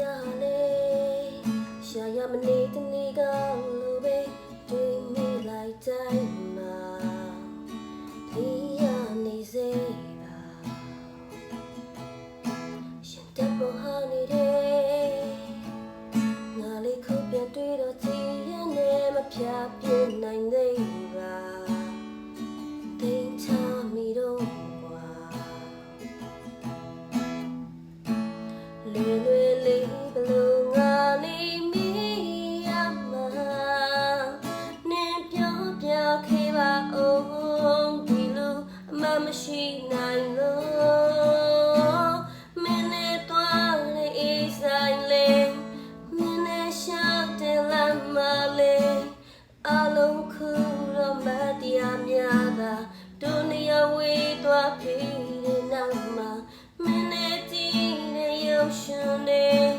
လေရှာရမနေတနေ့ကလိုပဲတွေ့မိလိုက်တိုင်းမှာဒီရနေစေပါရှင်တပ်ပေါ်ဟာနေတယ်ငါလေးခုပြန်တွေ့တော့ကြည်ရနဲ့မဖြာပြနိုင်သေးပါ ရှိနိုင်လို့မင်းနဲ့တွားတဲ့အေးဆိုင်လေးမင်းနဲ့ရှောက်တဲ့လမ်းမလေးအလုံးခုတော့မတရားများသာဒုနီယဝေးသွားပြီတဲ့နောက်မှာမင်းနဲ့ကြည့်တဲ့ရုပ်ရှင်လေး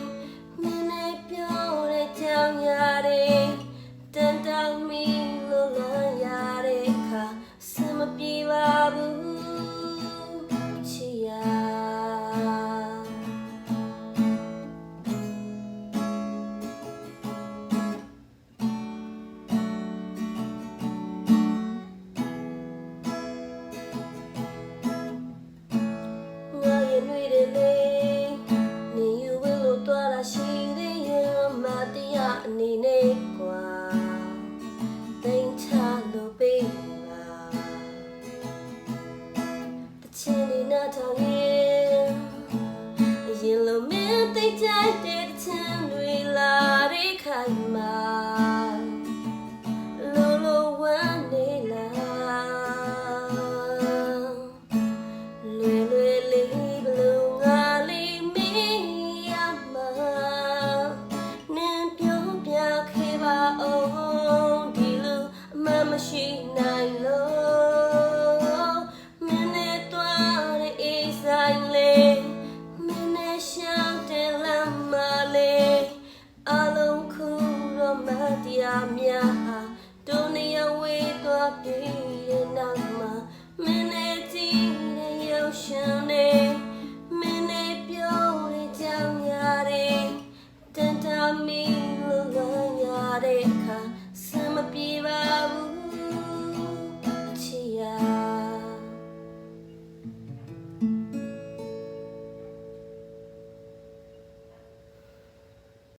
မင်းနဲ့ပြောတဲ့ကြောင်ရတဲ့တန်တောင်မီလို့လမ်းရတဲ့အခါစမပြေပါဘူး တဲ့ခိုင်မှာလိုလိုဝမ်းနေလားလွယ်လွယ်လေးဘလို့ငါလေးမင်းရမှာနင်ပြောပြခဲ့ပါအောင်ဒီလိုအမမရှိနိုင် မတရားများဟာဒုနီယဝေးသွားပြီတဲ့နောက်